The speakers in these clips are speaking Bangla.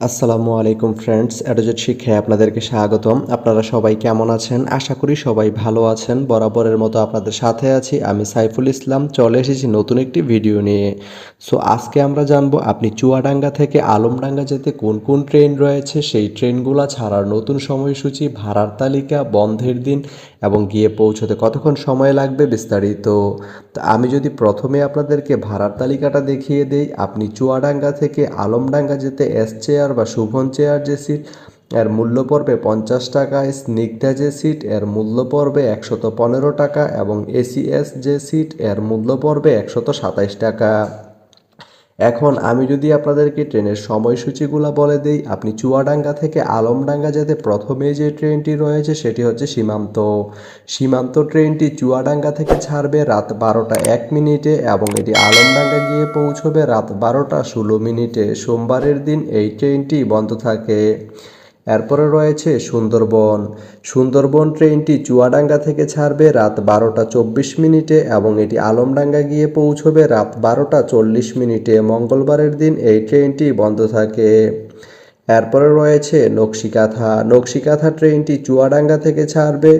আসসালামু আলাইকুম ফ্রেন্ডস অ্যাডোজেট শিক্ষায় আপনাদেরকে স্বাগতম। আপনারা সবাই কেমন আছেন? আশা করি সবাই ভালো আছেন। বরাবরের মতো আপনাদের সাথে আছি আমি সাইফুল ইসলাম। চলে এসেছি নতুন একটি ভিডিও নিয়ে। সো, আজকে আমরা জানব আপনি চুয়াডাঙ্গা থেকে আলমডাঙ্গা যেতে কোন কোন ট্রেন রয়েছে? সেই ট্রেনগুলো ছাড়ার নতুন সময়সূচি, ভাড়ার তালিকা, বন্ধের দিন এবং গিয়ে পৌঁছতে কতক্ষণ সময় লাগবে বিস্তারিত? তো আমি যদি প্রথমে আপনাদেরকে ভাড়ার তালিকাটা দেখিয়ে দেই, আপনি চুয়াডাঙ্গা থেকে আলমডাঙ্গা যেতে এস চেয়ার বা শুভন চেয়ার যে সিট এর মূল্য পড়বে পঞ্চাশ টাকা, স্নিগ্ধা যে সিট এর মূল্য পড়বে একশত পনেরো টাকা এবং এসিএস যে সিট এর মূল্য পড়বে একশত সাতাইশ টাকা। এখন আমি যদি আপনাদেরকে ট্রেনের সময়সূচিগুলো বলে দিই, আপনি চুয়াডাঙ্গা থেকে আলমডাঙ্গা যেতে প্রথমে যে ট্রেনটি রয়েছে সেটি হচ্ছে সীমান্ত। সীমান্ত ট্রেনটি চুয়াডাঙ্গা থেকে ছাড়বে রাত বারোটা এক মিনিটে এবং এটি আলমডাঙ্গা গিয়ে পৌঁছবে রাত বারোটা ষোলো মিনিটে। সোমবারের দিন এই ট্রেনটি বন্ধ থাকে। এরপরে রয়েছে সুন্দরবন। সুন্দরবন ট্রেনটি চুয়াডাঙ্গা থেকে ছাড়বে রাত বারোটা চব্বিশ মিনিটে এবং এটি আলমডাঙ্গা গিয়ে পৌঁছবে রাত বারোটা চল্লিশ মিনিটে। মঙ্গলবারের দিন এই ট্রেনটি বন্ধ থাকে। এরপরে রয়েছে নকশিকাথা। নকশিকাথা ট্রেনটি চুয়াডাঙ্গা থেকে ছাড়বে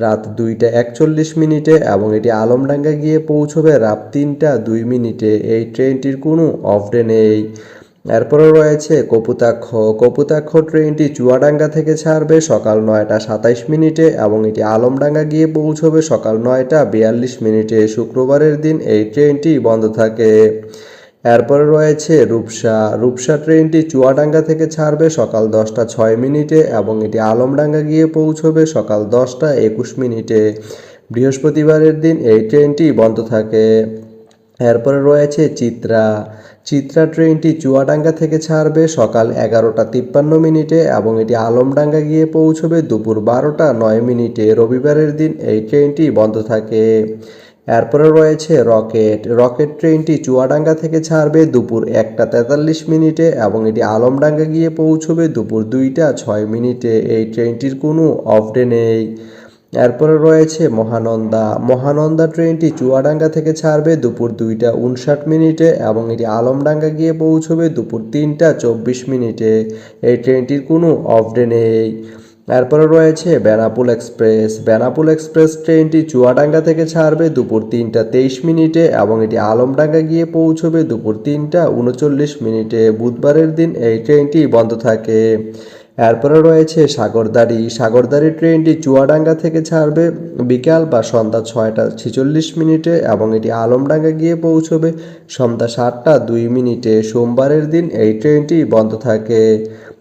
রাত দুইটা একচল্লিশ মিনিটে এবং এটি আলমডাঙ্গা গিয়ে পৌঁছবে রাত তিনটা দুই মিনিটে। এই ট্রেনটির কোনো অফ ডে নেই। এরপরে রয়েছে কপুতাক্ষ। কপুতাক্ষ ট্রেনটি চুয়াডাঙ্গা থেকে ছাড়বে সকাল নয়টা সাতাইশ মিনিটে এবং এটি আলমডাঙ্গা গিয়ে পৌঁছবে সকাল নয়টা বিয়াল্লিশ মিনিটে। শুক্রবারের দিন এই ট্রেনটি বন্ধ থাকে। এরপরে রয়েছে রূপসা। রূপসা ট্রেনটি চুয়াডাঙ্গা থেকে ছাড়বে সকাল দশটা ছয় মিনিটে এবং এটি আলমডাঙ্গা গিয়ে পৌঁছবে সকাল দশটা একুশ মিনিটে। বৃহস্পতিবারের দিন এই ট্রেনটি বন্ধ থাকে। এরপরে রয়েছে চিত্রা। চিত্রা ট্রেনটি চুয়াডাঙ্গা থেকে ছাড়বে সকাল এগারোটা তিপ্পান্ন মিনিটে এবং এটি আলমডাঙ্গা গিয়ে পৌঁছবে দুপুর বারোটা নয় মিনিটে। রবিবারের দিন এই ট্রেনটি বন্ধ থাকে। এরপরে রয়েছে রকেট। রকেট ট্রেনটি চুয়াডাঙ্গা থেকে ছাড়বে দুপুর একটা তেতাল্লিশ মিনিটে এবং এটি আলমডাঙ্গা গিয়ে পৌঁছবে দুপুর দুইটা ছয় মিনিটে। এই ট্রেনটির কোনো অফ ডে নেই। এরপরে রয়েছে মহানন্দা। মহানন্দা ট্রেনটি চুয়াডাঙ্গা থেকে ছাড়বে দুপুর দুইটা উনষাট মিনিটে এবং এটি আলমডাঙ্গা গিয়ে পৌঁছবে দুপুর তিনটা চব্বিশ মিনিটে। এই ট্রেনটির কোনো অফ ডে নেই। এরপরে রয়েছে বেনাপুল এক্সপ্রেস। বেনাপুল এক্সপ্রেস ট্রেনটি চুয়াডাঙ্গা থেকে ছাড়বে দুপুর তিনটা তেইশ মিনিটে এবং এটি আলমডাঙ্গা গিয়ে পৌঁছবে দুপুর তিনটা উনচল্লিশ মিনিটে। বুধবারের দিন এই ট্রেনটি বন্ধ থাকে। এরপরে রয়েছে সাগরদাড়ি। সাগরদাড়ি ট্রেনটি চুয়াডাঙ্গা থেকে ছাড়বে বিকাল বা সন্ধ্যা ছয়টা ছেচল্লিশ মিনিটে এবং এটি আলমডাঙ্গা গিয়ে পৌঁছবে সন্ধ্যা সাতটা দুই মিনিটে। সোমবারের দিন এই ট্রেনটি বন্ধ থাকে।